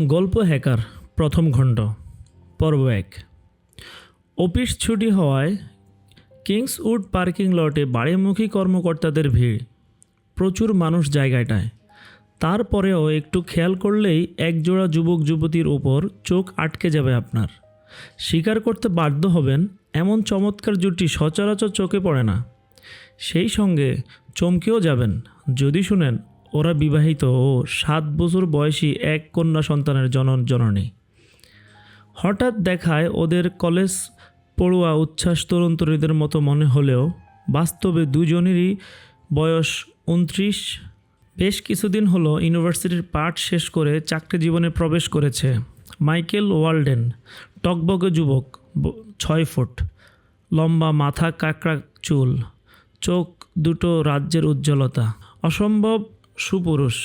গল্প হ্যাকার, প্রথম খণ্ড পর্ব এক। অফিস ছুটি হওয়ায় কিংসউড পার্কিং লটে বাড়িমুখী কর্মকর্তাদের ভিড়, প্রচুর মানুষ জায়গাটায়। তারপরেও একটু খেয়াল করলেই একজোড়া যুবক যুবতীর ওপর চোখ আটকে যাবে আপনার। স্বীকার করতে বাধ্য হবেন, এমন চমৎকার জুটি সচরাচর চোখে পড়ে না। সেই সঙ্গে চমকেও যাবেন, যদি শুনেন ওরা বিবাহিত ও সাত বছর বয়সী এক কন্যা সন্তানের জনন জননী। হঠাৎ দেখায় ওদের কলেজ পড়ুয়া উচ্ছ্বাস তরুণ তরুণীদের মতো মনে হলেও বাস্তবে দুজনেরই বয়স উনত্রিশ। বেশ কিছুদিন হলো ইউনিভার্সিটির পাঠ শেষ করে চাকরি জীবনে প্রবেশ করেছে মাইকেল ওয়ার্ল্ডেন টকবগে যুবক ছয় ফুট, লম্বা মাথা কাঁকড়া চুল, চোখ দুটো রাজ্যের উজ্জ্বলতা। অসম্ভব সুপুরুষ,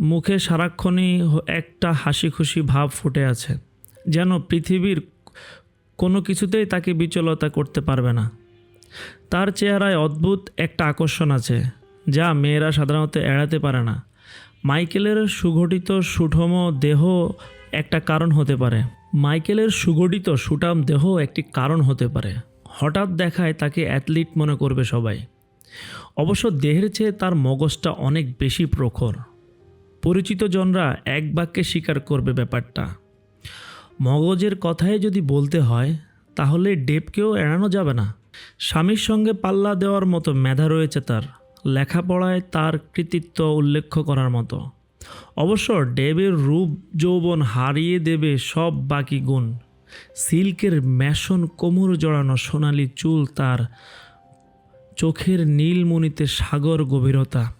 মুখে সারাক্ষণই একটা হাসি খুশি ভাব ফুটে আছে, যেন পৃথিবীর কোনো কিছুতেই তাকে বিচলতা করতে পারবে না। তার চেহারায় অদ্ভুত একটা আকর্ষণ আছে, যা মেয়েরা সাধারণত এড়াতে পারে না। মাইকেলের সুগঠিত সুঠম দেহ একটা কারণ হতে পারে। মাইকেলের সুগঠিত সুঠাম দেহ একটি কারণ হতে পারে। হঠাৎ দেখায় তাকে অ্যাথলিট মনে করবে সবাই। অবশ্য দেহের চেয়ে তার মগজটা অনেক বেশি প্রখর। পরিচিত জনরা এক বাক্যে স্বীকার করবে ব্যাপারটা। মগজের কথাই যদি বলতে হয়, তাহলে ডেপকেও এড়ানো যাবে না। স্বামীর সঙ্গে পাল্লা দেওয়ার মতো মেধা রয়েছে তার, লেখাপড়ায় তার কৃতিত্ব উল্লেখ করার মতো। অবশ্য ডেবের রূপ যৌবন হারিয়ে দেবে সব বাকি গুণ। সিল্কের মেশন কোমর জড়ানো সোনালি চুল তার চোখের নীলমণিতে সাগর গভীরতা,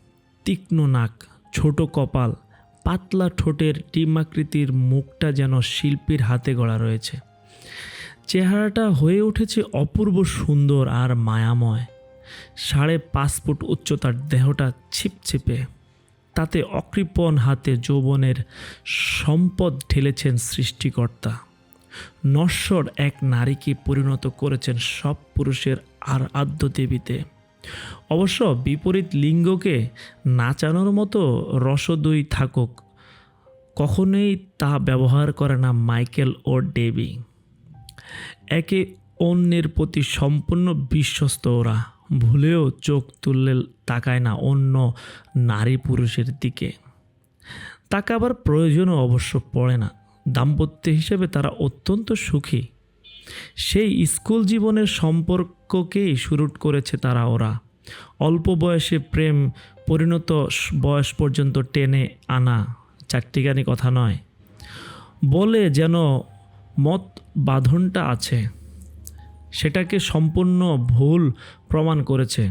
তীক্ষ্ণ নাক, ছোট কপাল, পাতলা ঠোঁটের ডিমাকৃতির মুখটা যেন শিল্পীর হাতে গড়া রয়েছে। চেহারাটা হয়ে উঠেছে অপূর্ব সুন্দর আর মায়াময়। সাড়ে পাঁচ ফুট উচ্চতার দেহটা ছিপছিপে। তাতে অকৃপণ হাতে যৌবনের সম্পদ ঢেলেছেন সৃষ্টিকর্তা। নশ্বর এক নারীকে পরিণত করেছেন সব পুরুষের আর আদ্য দেবীতে অবশ্য বিপরীত লিঙ্গকে নাচানোর মতো রসদই থাকুক, কখনোই তা ব্যবহার করে না মাইকেল ও ডেবি। একে অন্যের প্রতি সম্পূর্ণ বিশ্বস্ত ওরা, ভুলেও চোখ তুললে তাকায় না অন্য নারী পুরুষের দিকে। তাকাবার প্রয়োজনও অবশ্য পড়ে না, দাম্পত্য হিসেবে তারা অত্যন্ত সুখী। সেই স্কুল জীবনের সম্পর্ককেই শুরু করেছে তারা ওরা। অল্প বয়সে প্রেম, পরিণত বয়স পর্যন্ত টেনে আনা চারটিখানি কথা নয়। বলে যেন মত বাঁধনটা আছে, সেটাকে সম্পূর্ণ ভুল প্রমাণ করেছে।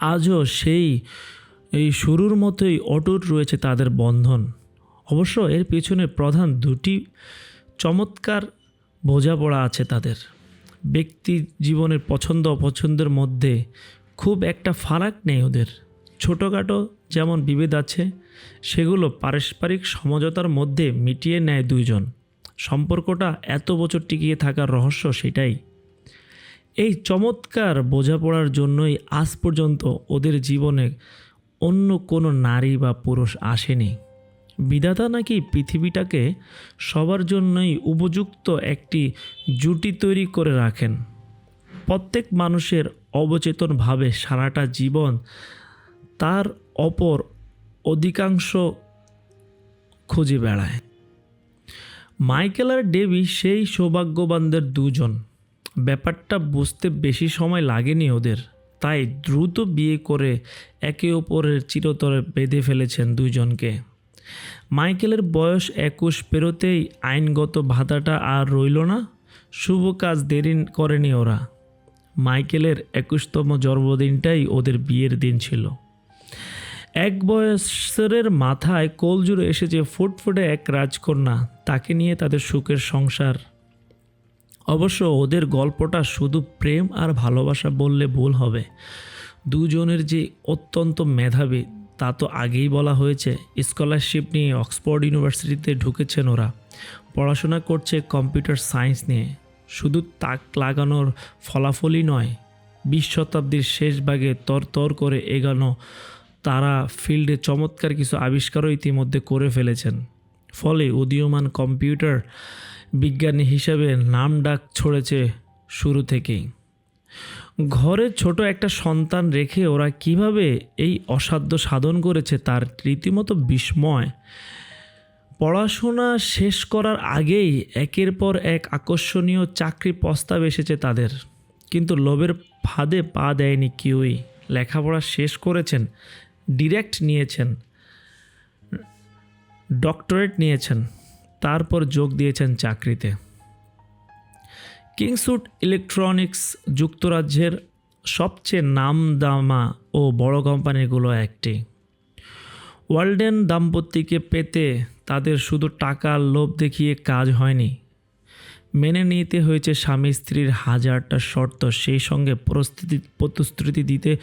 আজও সেই, এই শুরুর মতোই অটুট রয়েছে তাদের বন্ধন। অবশ্য এর পেছনে প্রধান দুটি চমৎকার বোঝাপড়া আছে তাদের। ব্যক্তি জীবনের পছন্দ অপছন্দের মধ্যে খুব একটা ফারাক নেই ওদের। ছোটোখাটো যেমন বিভেদ আছে, সেগুলো পারস্পরিক সমঝোতার মধ্যে মিটিয়ে নেয় দুইজন। সম্পর্কটা এত বছর টিকিয়ে থাকার রহস্য সেটাই। এই চমৎকার বোঝাপড়ার জন্যই আজ পর্যন্ত ওদের জীবনে অন্য কোনো নারী বা পুরুষ আসেনি। বিধাতা নাকি পৃথিবীটাকে সবার জন্যই উপযুক্ত একটি জুটি তৈরি করে রাখেন? প্রত্যেক মানুষের অবচেতনভাবে সারাটা জীবন তার অপর অধিকাংশ খুঁজে বেড়ায়। মাইকেল আর ডেভি সেই সৌভাগ্যবানদের দুজন। ব্যাপারটা বুঝতে বেশি সময় লাগেনি ওদের, তাই দ্রুত বিয়ে করে একে অপরের চিরতরে বেঁধে ফেলেছেন দুইজনকে মাইকেলের বয়স একুশ পেরোতেই আইনগত ভাতাটা আর রইল না। শুভ কাজ দেরি করেনি ওরা। মাইকেলের একুশতম জন্মদিনটাই ওদের বিয়ের দিন ছিল। এক বয়সের মাথায় কোলজুড়ে এসেছে ফুটফুটে এক রাজকন্যা। তাকে নিয়ে তাদের সুখের সংসার। অবশ্য ওদের গল্পটা শুধু প্রেম আর ভালোবাসা বললে ভুল হবে। দুজনের যে অত্যন্ত মেধাবী তা তো আগেই বলা হয়েছে, স্কলারশিপ নিয়ে অক্সফোর্ড ইউনিভার্সিটিতে ঢুকেছেন ওরা। পড়াশোনা করছে কম্পিউটার সায়েন্স নিয়ে। শুধু তাক লাগানোর ফলাফলই নয়, বিশ শতাব্দীর শেষ ভাগে তরতর করে এগানো তারা ফিল্ডে চমৎকার কিছু আবিষ্কারও ইতিমধ্যে করে ফেলেছেন। ফলে উদীয়মান কম্পিউটার বিজ্ঞানী হিসেবে নাম ডাক ছড়েছে শুরু থেকেই। ঘরে ছোট একটা সন্তান রেখে ওরা কীভাবে এই অসাধ্য সাধন করেছে তার রীতিমতো বিস্ময়। পড়াশোনা শেষ করার আগেই একের পর এক আকর্ষণীয় চাকরি প্রস্তাব এসেছে তাদের। কিন্তু লোভের ফাঁদে পা দেয়নি কেউই। লেখাপড়া শেষ করেছেন, ডিরেক্ট নিয়েছেন, ডক্টরেট নিয়েছেন, তারপর যোগ দিয়েছেন চাকরিতে। কিংসুট ইলেকট্রনিক্স যুক্তরাজ্যের সবচেয়ে নামদামা ও বড় কোম্পানিগুলো একটি। ওয়ার্ল্ডেন দাম্পত্যকে পেতে তাদের শুধু টাকার লোভ দেখিয়ে কাজ হয়নি। মেনে নিতে হয়েছে স্বামী স্ত্রীর হাজারটা শর্ত, সেই সঙ্গে প্রস্তুতি, প্রতিশ্রুতি দিতে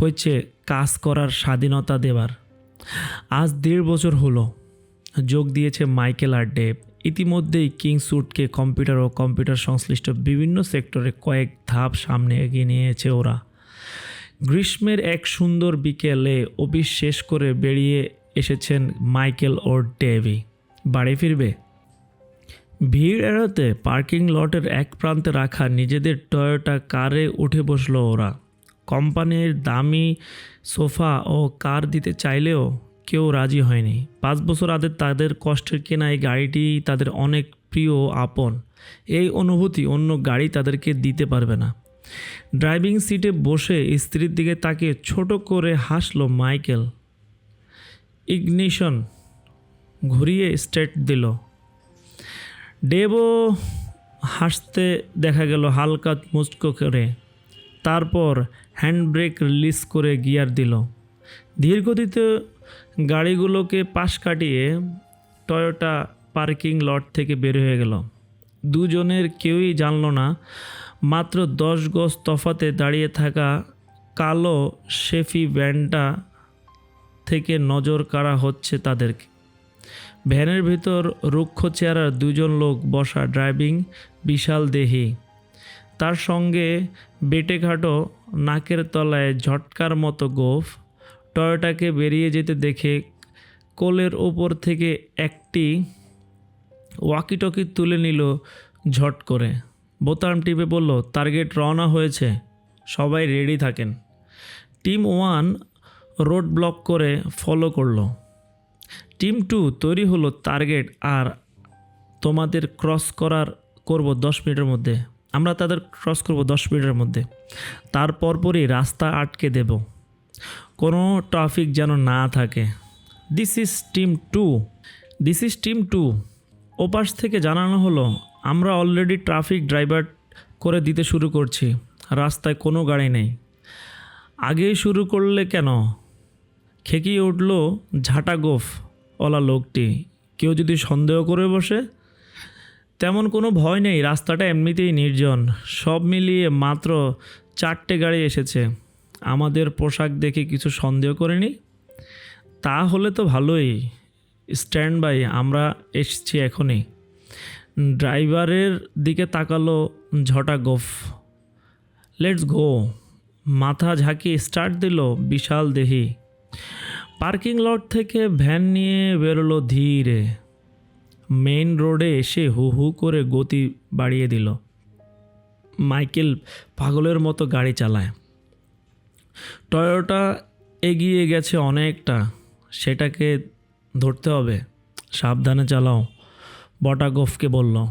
হয়েছে কাজ করার স্বাধীনতা দেবার। আজ দেড় বছর হলো। যোগ দিয়েছে মাইকেল আর ডেভ। ইতিমধ্যেই কিংসুটকে কম্পিউটার ও কম্পিউটার সংশ্লিষ্ট বিভিন্ন সেক্টরে কয়েক ধাপ সামনে এগিয়ে নিয়েছে ওরা। গ্রীষ্মের এক সুন্দর বিকেলে অফিস শেষ করে বেরিয়ে এসেছেন মাইকেল ও ডেভি। বাড়ি ফিরবে? ভিড় এড়াতে পার্কিং লটের এক প্রান্তে রাখা নিজেদের টয়োটা কারে উঠে বসল ওরা। কোম্পানির দামি সোফা ও কার দিতে চাইলেও কেউ রাজি হয়নি। পাঁচ বছর আগে তাদের কষ্টের কেনা এই গাড়িটি তাদের অনেক প্রিয় আপন। এই অনুভূতি অন্য গাড়ি তাদেরকে দিতে পারবে না। ড্রাইভিং সিটে বসে স্ত্রীর দিকে তাকে ছোট করে হাসলো মাইকেল। ইগনিশন ঘুরিয়ে স্টেট দিল। ডেবো হাসতে দেখা গেল হালকা মুচকো করে। তারপর হ্যান্ড ব্রেক রিলিজ করে গিয়ার দিল। ধীরগতিতে গাড়িগুলোকে পাশ কাটিয়ে টয়োটা পার্কিং লট থেকে বের হয়ে গেল। দুজনের কেউই জানল না, মাত্র দশ গজ তফাতে দাঁড়িয়ে থাকা কালো শেফি ভ্যানটা থেকে নজর কাড়া হচ্ছে তাদেরকে ভ্যানের ভিতর রুক্ষ চেহারার দুজন লোক বসা ড্রাইভিং, বিশাল দেহি। তার সঙ্গে বেটেঘাটো নাকের তলায় ঝটকার মতো গোফ টয়োটাকে বেরিয়ে যেতে দেখে কোলের ওপর থেকে একটি ওয়াকিটকি তুলে নিল ঝট করে। বোতাম টিপে বলল, টার্গেট রওনা হয়েছে। সবাই রেডি থাকেন। টিম ওয়ান রোড ব্লক করে ফলো করল। টিম টু তৈরি হলো টার্গেট আর তোমাদের ক্রস করার করব দশ মিনিটের মধ্যে। আমরা তাদের ক্রস করব দশ মিনিটের মধ্যে। তার পরপরই রাস্তা আটকে দেব। কোনো ট্রাফিক যেন না থাকে। This is team two this is team two ওপাশ থেকে জানানো হলো, আমরা অলরেডি ট্রাফিক ড্রাইভার করে দিতে শুরু করছি, রাস্তায় কোনো গাড়ি নেই। আগেই শুরু করলে কেন? খেকিয়ে উঠল ঝাঁটা গোফ ওলা লোকটি। কেউ যদি সন্দেহ করে বসে, তেমন কোনো ভয় নেই, রাস্তাটা এমনিতেই নির্জন। সব মিলিয়ে মাত্র চারটে গাড়ি এসেছে। আমাদের পোশাক দেখে কিছু সন্দেহ করেনি? তা হলে তো ভালোই। স্ট্যান্ড বাই আমরা এসছি এখনই। ড্রাইভারের দিকে তাকালো ঝটা গোফ। লেটস গো মাথা ঝাঁকিয়ে স্টার্ট দিল বিশাল দেহি। পার্কিং লট থেকে ভ্যান নিয়ে বেরোলো ধীরে। মেইন রোডে এসে হু হু করে গতি বাড়িয়ে দিল। মাইকেল পাগলের মতো গাড়ি চালায়। টয়োটা এগিয়ে গেছে অনেকটা। সেটাকে ধরতে হবে। সাবধানে চালাও। বটাগফকে বলল।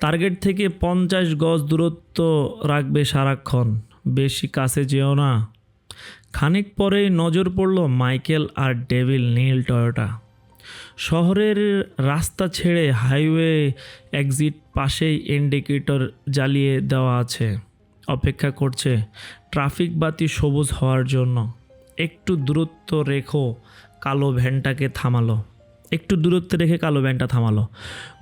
টার্গেট থেকে পঞ্চাশ গজ দূরত্ব রাখবে সারাক্ষণ। বেশি কাছে যেও না। খানিক পরেই নজর পড়ল মাইকেল আর ডেভিল নীল টয়োটা শহরের রাস্তা ছেড়ে হাইওয়ে এক্সিট পাশেই ইন্ডিকেটর জ্বালিয়ে দেওয়া আছে। অপেক্ষা করছে ট্রাফিক বাতি সবুজ হওয়ার জন্য। একটু দূরত্ব রেখো, কালো ভ্যানটাকে থামালো। একটু দূরত্বে রেখে কালো ভ্যানটা থামালো।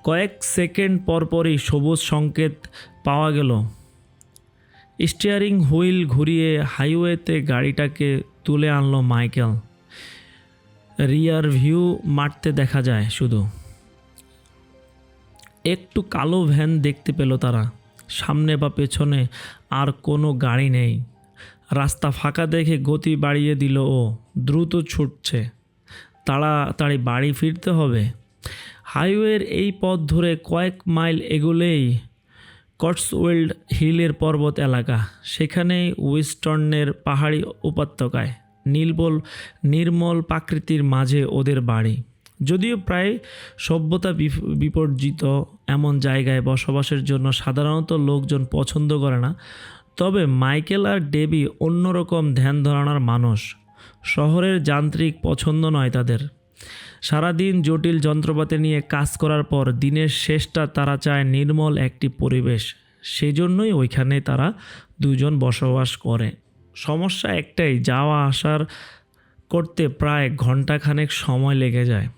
কয়েক সেকেন্ড পরপরই সবুজ সংকেত পাওয়া গেল। স্টিয়ারিং হুইল ঘুরিয়ে হাইওয়েতে গাড়িটাকে তুলে আনলো মাইকেল। রিয়ার ভিউ মারতে দেখা যায় শুধু। একটু কালো ভ্যান দেখতে পেল তারা। সামনে বা পেছনে আর কোনো গাড়ি নেই। রাস্তা ফাঁকা দেখে গতি বাড়িয়ে দিল ও, দ্রুত ছুটছে। তাড়াতাড়ি বাড়ি ফিরতে হবে। হাইওয়ের এই পথ ধরে কয়েক মাইল এগোলেই কটসওয়েল্ড হিলের পর্বত এলাকা। সেখানেই ওয়েস্টার্নের পাহাড়ি উপত্যকায় নীলবল, নির্মল প্রাকৃতির মাঝে ওদের বাড়ি। যদিও প্রায় সভ্যতা বিপ- বিপর্জিত এমন জায়গায় বসবাসের জন্য সাধারণত লোকজন পছন্দ করে না, তবে মাইকেল আর ডেবি অন্যরকম ধ্যান ধারণার মানুষ। শহরের যান্ত্রিক পছন্দ নয় তাদের। সারাদিন জটিল যন্ত্রপাতি নিয়ে কাজ করার পর দিনের শেষটা তারা চায় নির্মল একটি পরিবেশ। সেজন্যই ওইখানে তারা দুজন বসবাস করে। সমস্যা একটাই, যাওয়া আসার করতে প্রায় ঘন্টাখানেক সময় লেগে যায়।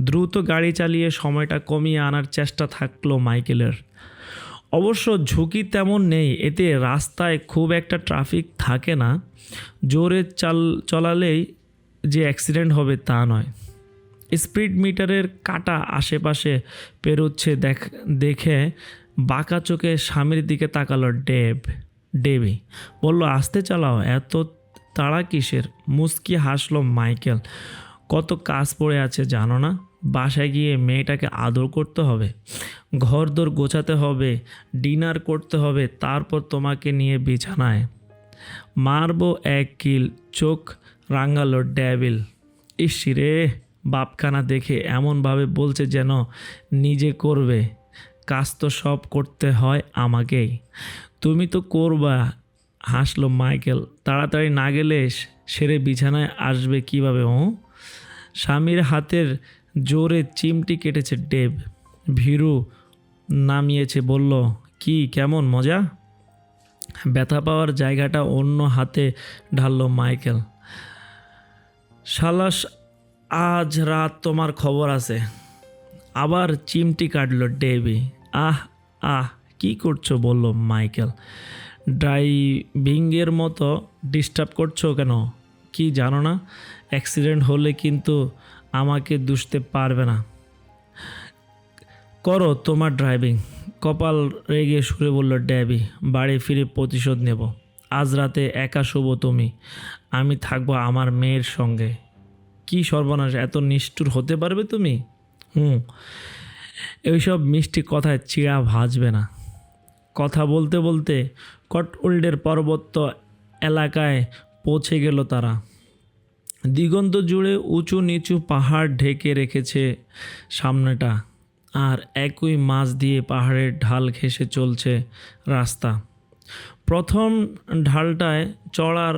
দ্রুত গাড়ি চালিয়ে সময়টা কমিয়ে আনার চেষ্টা থাকল মাইকেলের। অবশ্য ঝুঁকি তেমন নেই, এতে রাস্তায় খুব একটা ট্রাফিক থাকে না, জোরে চাল, চলালেই যে অ্যাক্সিডেন্ট হবে তা নয়। স্পিড মিটারের কাটা আশেপাশে পেরোচ্ছে দেখ, দেখে বাঁকা চোখে স্বামীর দিকে তাকালো ডেব ডেবি বলল, আস্তে চালাও, এত তাড়া কিসের? মুস্কি হাসলো মাইকেল। কত কাজ পড়ে আছে জানো না? বাসায় গিয়ে মেয়েটাকে আদর করতে হবে ঘর দোর গোছাতে হবে, ডিনার করতে হবে, তারপর তোমাকে নিয়ে বিছানায়। মারবো এক কিল, চোখ রাঙ্গালো ড্যাবিল। ইস রে, বাপখানা দেখে এমনভাবে বলছে যেন নিজে করবে। কাজ তো সব করতে হয় আমাকেই। তুমি তো করবা, হাসলো মাইকেল। তাড়াতাড়ি না গেলে সেরে বিছানায় আসবে কীভাবে ও স্বামীর হাতের জোরে চিমটি কেটেছে ডেব ভীরু নামিয়েছে, বলল, কি, কেমন, মজা? ব্যথা পাওয়ার জায়গাটা অন্য হাতে ঢাললো মাইকেল। সালাস, আজ রাত তোমার খবর আছে। আবার চিমটি কাটলো ডেবি আহ আহ, কি করছ? বলল মাইকেল। ড্রাইভিংয়ের মতো ডিস্টার্ব করছ কেন? কি জানো না? অ্যাক্সিডেন্ট হলে কিন্তু আমাকে দুষতে পারবে না। করো তোমার ড্রাইভিং। কপাল রেগে সুরে বলল, ড্যাবি, বাড়ি ফিরে প্রতিশোধ নেব। আজ রাতে একা শুভ তুমি। আমি থাকব আমার মেয়ের সঙ্গে। কি সর্বনাশ, এত নিষ্ঠুর হতে পারবে তুমি? হুম, এইসব মিষ্টি কথায় চিড়া ভাজবে না। কথা বলতে বলতে কটউল্ডের পর্বত্য এলাকায় পৌঁছে গেল তারা। দিগন্ত জুড়ে উঁচু নিচু পাহাড় ঢেকে রেখেছে সামনেটা, আর একই মাছ দিয়ে পাহাড়ের ঢাল ঘেঁষে চলছে রাস্তা। প্রথম ঢালটায় চড়ার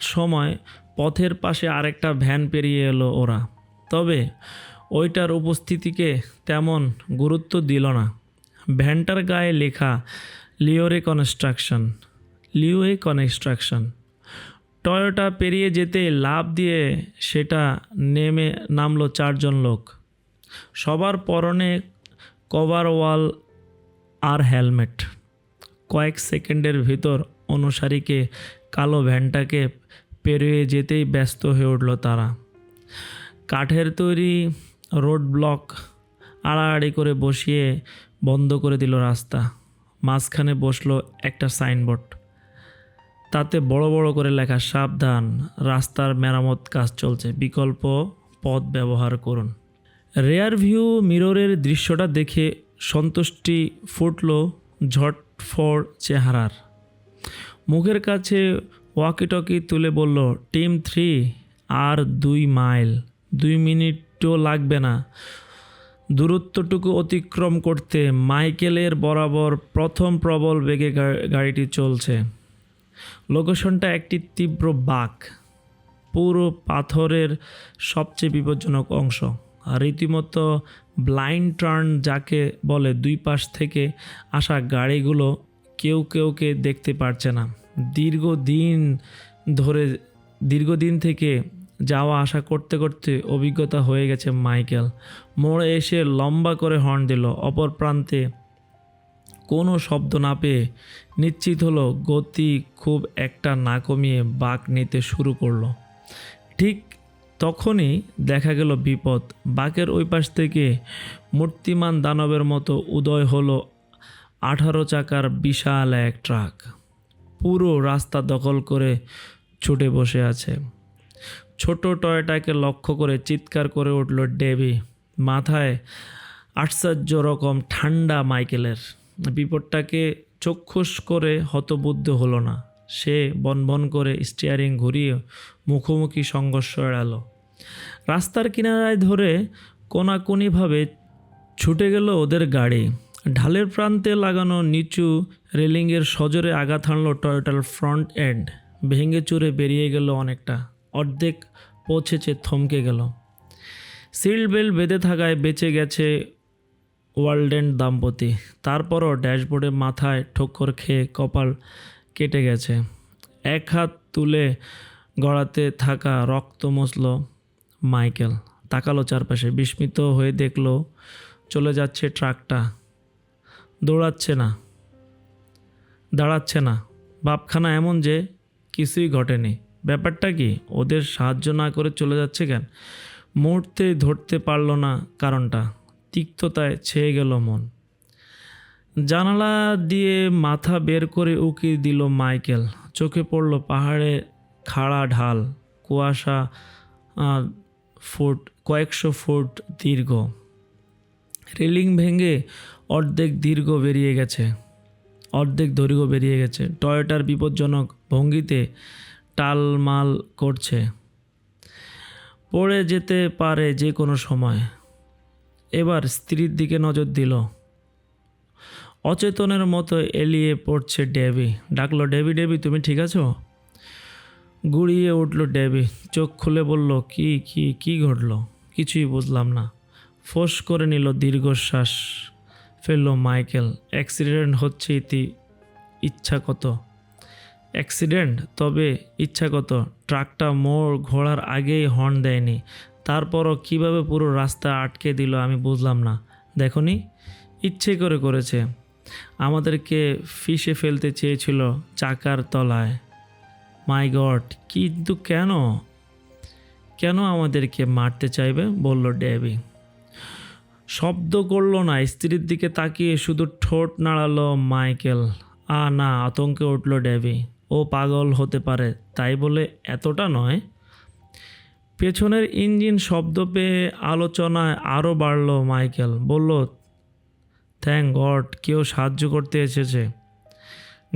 সময় পথের পাশে আরেকটা ভ্যান পেরিয়ে এলো ওরা। তবে ওইটার উপস্থিতিকে তেমন গুরুত্ব দিল না। ভ্যানটার গায়ে লেখা লিওরে কনস্ট্রাকশন, লিওয়ে কনস্ট্রাকশন। টয়োটা পেরিয়ে যেতে লাভ দিয়ে সেটা নেমে নামলো চারজন লোক। সবার পরনে কভারওয়াল আর হেলমেট। কয়েক সেকেন্ডের ভিতর অনুসারীকে কালো ভ্যানটাকে পেরিয়ে যেতেই ব্যস্ত হয়ে উঠল তারা। কাঠের তৈরি রোড ব্লক আড়াআড়ি করে বসিয়ে বন্ধ করে দিল রাস্তা। মাঝখানে বসল একটা সাইনবোর্ড। তাতে বড় বড় করে লেখা সাবধান, রাস্তার মেরামত কাজ চলছে। বিকল্প পথ ব্যবহার করুন। রেয়ার ভিউ মিররের দৃশ্যটা দেখে সন্তুষ্টি ফুটল ঝটফর চেহারার। মুখের কাছে ওয়াকিটকি তুলে বলল, টিম থ্রি আর দুই মাইল, দুই মিনিটও লাগবে না। দূরত্বটুকু অতিক্রম করতে মাইকেলের বরাবর প্রথম প্রবল বেগে গাড়িটি চলছে। লোকেশনটা একটি তীব্র বাঁক পুরো পাথরের সবচেয়ে বিপজ্জনক অংশ। আর রীতিমতো ব্লাইন্ড টার্ন যাকে বলে দুই পাশ থেকে আসা গাড়িগুলো কেউ কেউকে দেখতে পারছে না। দীর্ঘদিন ধরে, দীর্ঘদিন থেকে যাওয়া আসা করতে করতে অভিজ্ঞতা হয়ে গেছে মাইকেল। মোড়ে এসে লম্বা করে হর্ন দিল, অপর প্রান্তে কোনো শব্দ না পেয়ে নিশ্চিত হলো গতি খুব একটা না কমিয়ে বাঁক নিতে শুরু করল। ঠিক তখনই দেখা গেল বিপদ। বাঁকের ওই পাশ থেকে মূর্তিমান দানবের মতো উদয় হলো আঠারো চাকার বিশাল এক ট্রাক। পুরো রাস্তা দখল করে ছুটে বসে আছে। ছোট টয়টাকে লক্ষ্য করে চিৎকার করে উঠল ডেবি মাথায় আশ্চর্য রকম ঠান্ডা মাইকেলের। বিপদটাকে চক্ষুষ করে হতবুদ্ধ হলো না। সে বনবন করে স্টিয়ারিং ঘুরিয়ে মুখোমুখি সংঘর্ষ এড়ালো। রাস্তার কিনারায় ধরে কোনাকুনিভাবে ছুটে গেল ওদের গাড়ি। ঢালের প্রান্তে লাগানো নিচু রেলিংয়ের সজোরে আঘাত হানল টয়োটার ফ্রন্ট এন্ড ভেঙে চুরে বেরিয়ে গেল অনেকটা। অর্ধেক পৌঁছেছে থমকে গেল। সিল বেল বেঁধে থাকায় বেঁচে গেছে ওয়ার্ল্ডেন দাম্পতি। তারপরও ড্যাশবোর্ডে মাথায় ঠোক্কর খেয়ে কপাল কেটে গেছে। এক হাত তুলে গড়াতে থাকা রক্ত মুছল মাইকেল। তাকালো চারপাশে, বিস্মিত হয়ে দেখল, চলে যাচ্ছে ট্রাকটা। দৌড়াচ্ছে না। দাঁড়াচ্ছে না। বাপখানা এমন যে কিছুই ঘটেনি। ব্যাপারটা কি? ওদের সাহায্য না করে চলে যাচ্ছে কেন? মুহূর্তে ধরতে পারল না কারণটা। তিক্ততায় ছেয়ে গেল মন। জানালা দিয়ে মাথা বের করে উকি দিল মাইকেল। চোখে পড়ল পাহাড়ে খাড়া ঢাল, কুয়াশা ফুট, কয়েকশো ফুট দীর্ঘ। রেলিং ভেঙে অর্ধেক দীর্ঘ বেরিয়ে গেছে। অর্ধেক দৈর্ঘ্য বেরিয়ে গেছে। টয়োটার বিপজ্জনক ভঙ্গিতে টালমাল করছে। পড়ে যেতে পারে যে কোনো সময়। এবার স্ত্রীর দিকে নজর দিল। অচেতনের মতো এলিয়ে পড়ছে ডেবি ডাকলো ডেবি ডেবি তুমি ঠিক আছো? গুড়িয়ে উঠল ডেবি চোখ খুলে বলল, কি কি কি ঘটলো? কিছুই বুঝলাম না। ফোঁস করে নিল দীর্ঘশ্বাস। ফেলল মাইকেল, অ্যাক্সিডেন্ট হচ্ছে ইতি ইচ্ছা কত অ্যাক্সিডেন্ট? তবে ইচ্ছা কত ট্রাকটা মোড় ঘোড়ার আগেই হর্ন দেয়নি। তারপরও কীভাবে পুরো রাস্তা আটকে দিল আমি বুঝলাম না। দেখনি? ইচ্ছে করে করেছে। আমাদেরকে ফিসে ফেলতে চেয়েছিল চাকার তলায়। মাই গড, কিন্তু কেন? কেন আমাদেরকে মারতে চাইবে? বলল ডেবি শব্দ করল না, স্ত্রীর দিকে তাকিয়ে শুধু ঠোঁট নাড়ালো মাইকেল। আ, না, আতঙ্কে উঠল ডেবি ও পাগল হতে পারে, তাই বলে এতটা নয়? পেছনের ইঞ্জিন শব্দ পেয়ে আলোচনায় আরও বাড়ল মাইকেল। বলল থ্যাংক গড, কেউ সাহায্য করতে এসেছে।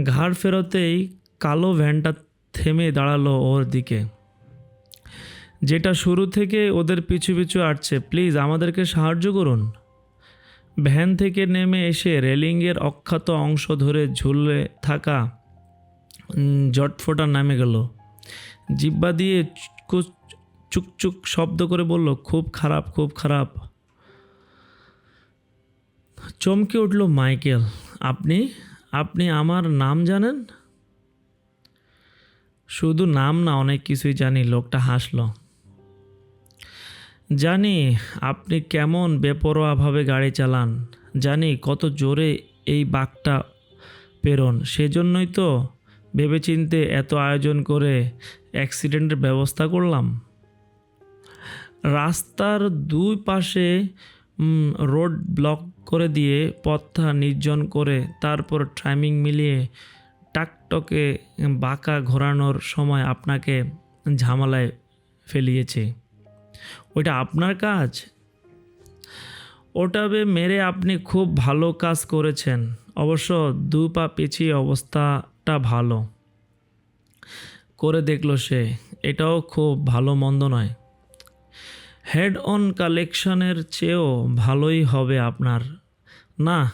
ঘাড় ফেরতেই কালো ভ্যানটা থেমে দাঁড়াল ওর দিকে। যেটা শুরু থেকে ওদের পিছু পিছু আসছে, প্লিজ আমাদেরকে সাহায্য করুন। ভ্যান থেকে নেমে এসে রেলিংয়ের অখ্যাত অংশ ধরে ঝুলে থাকা জটফোটা নামে গেল। জিব্বা দিয়ে চুকচুক শব্দ করে বলল, খুব খারাপ খুব খারাপ। চমকে উঠল মাইকেল, আপনি আপনি আমার নাম জানেন? শুধু নাম না, অনেক কিছুই জানি, লোকটা হাসলো। জানি, আপনি কেমন বেপরোয়াভাবে গাড়ি চালান। জানি কত জোরে এই বাঘটা প্রেরণ সেজন্যই তো ভেবেচিন্তে এত আয়োজন করে অ্যাক্সিডেন্টের ব্যবস্থা করলাম। রাস্তার দুই পাশে রোড ব্লক করে দিয়ে পথটা নির্জন করে তারপর টাইমিং মিলিয়ে টাকটকে বাঁকা ঘোরানোর সময় আপনাকে ঝামেলায় ফেলিয়েছে। ওটা আপনার কাজ? ওটাবে মেরে আপনি খুব ভালো কাজ করেছেন। অবশ্য দু পা পিছিয়ে অবস্থাটা ভালো। করে দেখল সে, এটাও খুব ভালো মন্দ নয়। হেড অন কালেকশনের চেয়েও ভালোই হবে আপনার। না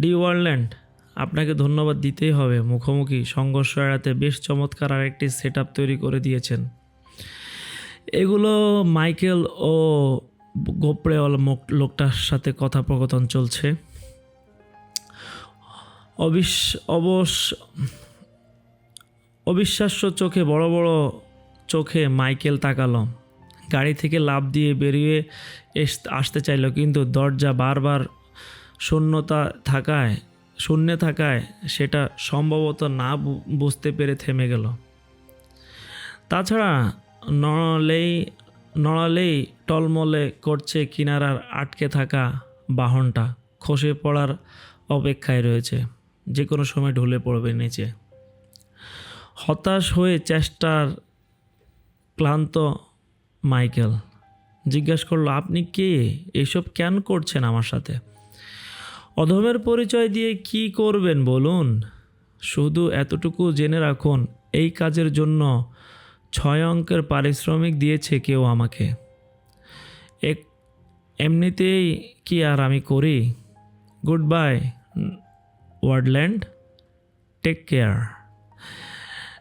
ডি ওয়ার্ল্যান্ড আপনাকে ধন্যবাদ দিতেই হবে। মুখোমুখি সংঘর্ষ এড়াতে বেশ চমৎকার আরেকটি সেট তৈরি করে দিয়েছেন। এগুলো মাইকেল ও গোপড়েওয়ালা মুখ- লোকটার সাথে কথোপকথন চলছে। অবিশ অবশ, অবিশ্বাস্য চোখে, বড় বড় চোখে মাইকেল তাকালো। গাড়ি থেকে লাফ দিয়ে বেরিয়ে আসতে চাইলো, কিন্তু দরজা বারবার শূন্যতা থাকায়, শূন্যে থাকায় সেটা সম্ভবত না বুঝতে পেরে থেমে গেল। তাছাড়া নড়ালেই নড়ালেই টলমলে করছে কিনারার আটকে থাকা বাহনটা, খসে পড়ার অপেক্ষায় রয়েছে যে কোনো সময় ঢুলে পড়বে নিচে। হতাশ হয়ে চেষ্টার ক্লান্ত মাইকেল, জিজ্ঞাসা করল, আপনি কে? এইসব কেন করছেন আমার সাথে? অধমের পরিচয় দিয়ে কি করবেন বলুন? শুধু এতটুকু জেনে রাখুন, এই কাজের জন্য ছয় অঙ্কের পারিশ্রমিক দিয়েছে কেউ আমাকে। এক, এমনিতেই কি আর আমি করি? গুড বাই ওয়ার্ডল্যান্ড, টেক কেয়ার।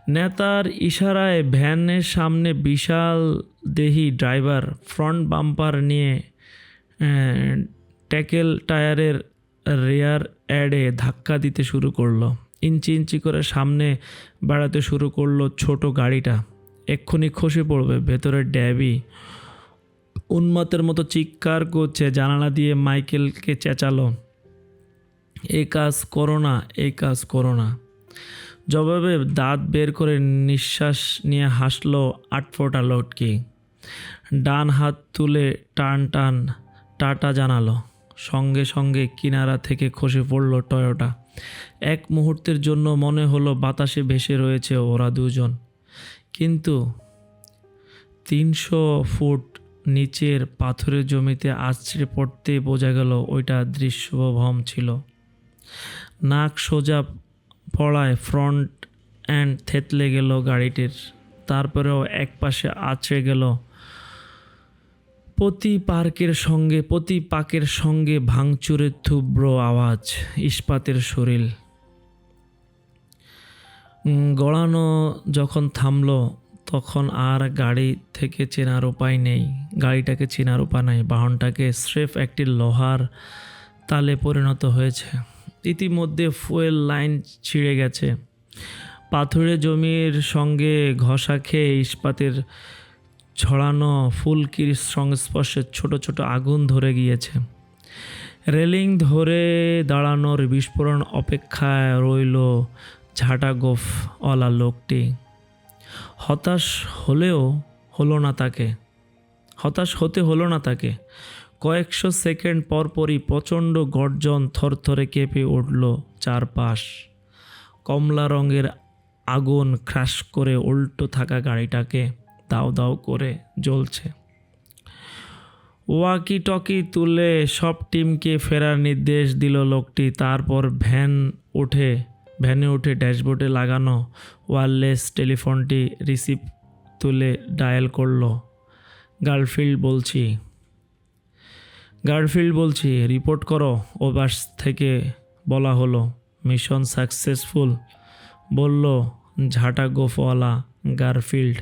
নেতার ইশারায় ভ্যানের সামনে বিশাল দেহি ড্রাইভার, ফ্রন্ট বাম্পার নিয়ে ট্যাকেল টায়ারের রেয়ার অ্যাডে ধাক্কা দিতে শুরু করল। ইঞ্চি ইঞ্চি করে সামনে বাড়াতে শুরু করল ছোট গাড়িটা। এক্ষুনি খসে পড়বে ভেতরের ড্যাবি। উন্মাতের মতো চিৎকার করছে, জানালা দিয়ে মাইকেলকে চেঁচালো। এই কাজ করো না এই কাজ করো না। জবাবে দাঁত বের করে নিঃশ্বাস নিয়ে হাসলো আটফোটা লটকি ডান হাত তুলে টান টান টাটা জানালো। সঙ্গে সঙ্গে কিনারা থেকে খসে পড়ল টয়োটা। এক মুহূর্তের জন্য মনে হলো বাতাসে ভেসে রয়েছে ওরা দুজন। কিন্তু তিনশো ফুট নিচের পাথরের জমিতে আছড়ে পড়তে বোঝা গেল ওইটা দৃশ্যভম ছিল। নাক সোজা পড়ায় ফ্রন্ট অ্যান্ড থেতলে গেল গাড়িটির। তারপরেও এক পাশে আছড়ে গেল। প্রতি পার্কের সঙ্গে, প্রতি পাকের সঙ্গে ভাঙচুরের থুব্র আওয়াজ, ইস্পাতের শরীর। গড়ানো যখন থামলো, তখন আর গাড়ি থেকে চেনার উপায় নেই। গাড়িটাকে চেনার উপায় নেই, বাহনটাকে স্রেফ একটি লোহার তালে পরিণত হয়েছে। ইতিমধ্যে ফুয়েল লাইন ছিঁড়ে গেছে। পাথুরে জমির সঙ্গে ঘষা খেয়ে ইস্পাতের ছড়ানো ফুলকির সংস্পর্শে ছোট ছোট আগুন ধরে গিয়েছে। রেলিং ধরে দাঁড়ানোর বিস্ফোরণ অপেক্ষায় রইল ঝাঁটা গোফওয়ালা লোকটি। হতাশ হলেও হলো না তাকে। হতাশ হতে হলো না তাকে। কয়েকশো সেকেন্ড পরপরই প্রচণ্ড গর্জন থরথরে কেঁপে উঠল চারপাশ। কমলা রঙের আগুন ক্রাশ করে উল্টো থাকা গাড়িটাকে দাও দাও করে জ্বলছে। ওয়াকি টকি তুলে সব টিমকে ফেরার নির্দেশ দিল লোকটি। তারপর ভ্যান উঠে, ভ্যানে উঠে ড্যাশবোর্ডে লাগানো ওয়ারলেস টেলিফোনটি রিসিভ তুলে ডায়াল করল। গার্লফিল্ড বলছি গার্লফিল্ড বলছি, রিপোর্ট করো, ওবাস থেকে বলা হলো, মিশন সাকসেসফুল। বলল, ঝাঁটা গোফওয়ালা, গারফিল্ড।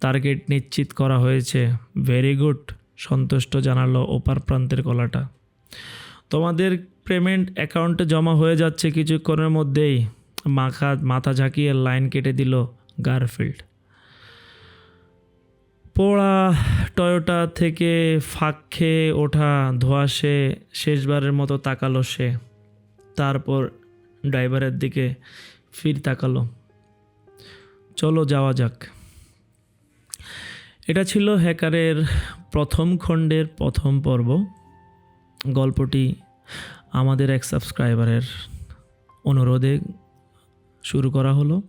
টার্গেট নিশ্চিত করা হয়েছে। ভেরি গুড, সন্তুষ্ট জানালো ওপার প্রান্তের গলাটা। তোমাদের পেমেন্ট অ্যাকাউন্টে জমা হয়ে যাচ্ছে কিছুক্ষণের মধ্যেই মাথা মাথা ঝাঁকিয়ে লাইন কেটে দিল গারফিল্ড। পোড়া টয়োটা থেকে ফাঁক খেয়ে ওঠা ধোঁয়াশে শেষবারের মতো তাকালো সে। তারপর ড্রাইভারের দিকে ফির তাকালো। চলো যাওয়া যাক। এটা ছিল হ্যাকারের প্রথম খণ্ডের প্রথম পর্ব। গল্পটি আমাদের এক সাবস্ক্রাইবারের অনুরোধে শুরু করা হলো।